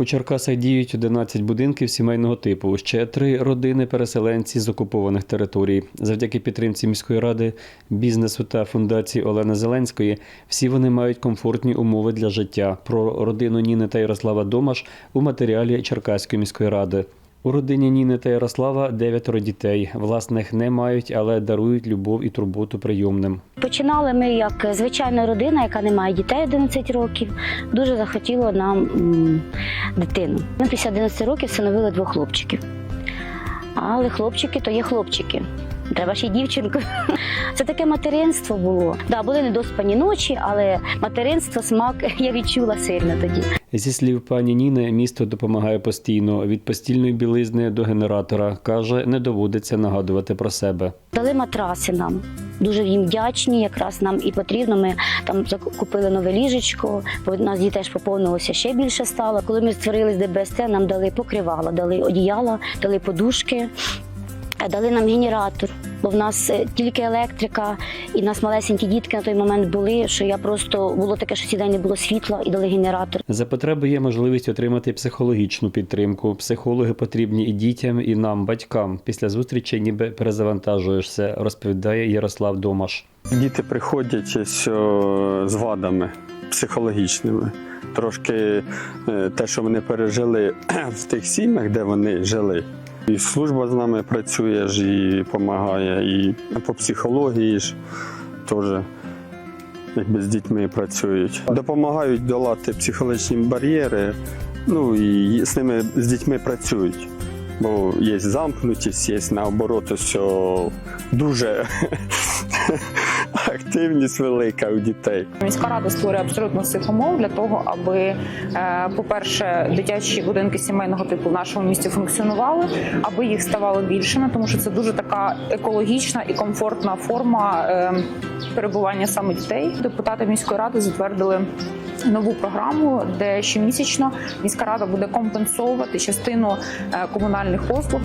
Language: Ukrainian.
У Черкасах діють 11 будинків сімейного типу. Ще три родини переселенці з окупованих територій. Завдяки підтримці міської ради, бізнесу та фундації Олени Зеленської. Всі вони мають комфортні умови для життя. Про родину Ніни та Ярослава Домаш у матеріалі Черкаської міської ради. У родині Ніни та Ярослава дев'ятеро дітей. Власних не мають, але дарують любов і турботу прийомним. Починали ми як звичайна родина, яка не має дітей 11 років. Дуже захотіло нам дитину. Ми після 11 років встановили двох хлопчиків. Але хлопчики то є хлопчики. Треба ще й дівчинку. Це таке материнство було. Да, були недоспані ночі, але материнство, смак я відчула сильно тоді. Зі слів пані Ніни, місто допомагає постійно від постільної білизни до генератора. каже, не доводиться нагадувати про себе. Дали матраси нам. Дуже їм вдячні, якраз нам і потрібно. Ми там закупили нове ліжечко, бо у нас дітей ж поповнилося ще більше стало. Коли ми створили ДБСТ, нам дали покривала, дали одіяла, дали подушки, дали нам генератор. Бо в нас е, тільки електрика, і в нас малесенькі дітки на той момент були, що я просто було таке, що сідень не було світла, і дали генератор. За потреби є можливість отримати психологічну підтримку. Психологи потрібні і дітям, і нам, батькам. Після зустрічі ніби перезавантажуєшся, розповідає Ярослав Домаш. Діти приходять з вадами психологічними. Трошки е, те, що вони пережили в тих сім'ях, де вони жили. І служба з нами працює ж і допомагає, і по психології ж теж якби з дітьми працюють. Допомагають долати психологічні бар'єри, ну і з ними з дітьми працюють. Бо є замкнутість, є наоборот, о, дуже активність велика у дітей. Міська рада створює абсолютно всіх умов для того, аби, е, по-перше, дитячі будинки сімейного типу в нашому місті функціонували, аби їх ставало більшими, тому що це дуже така екологічна і комфортна форма е, перебування саме дітей. Депутати міської ради затвердили. Нову програму, де щомісячно міська рада буде компенсовувати частину е, комунальних послуг.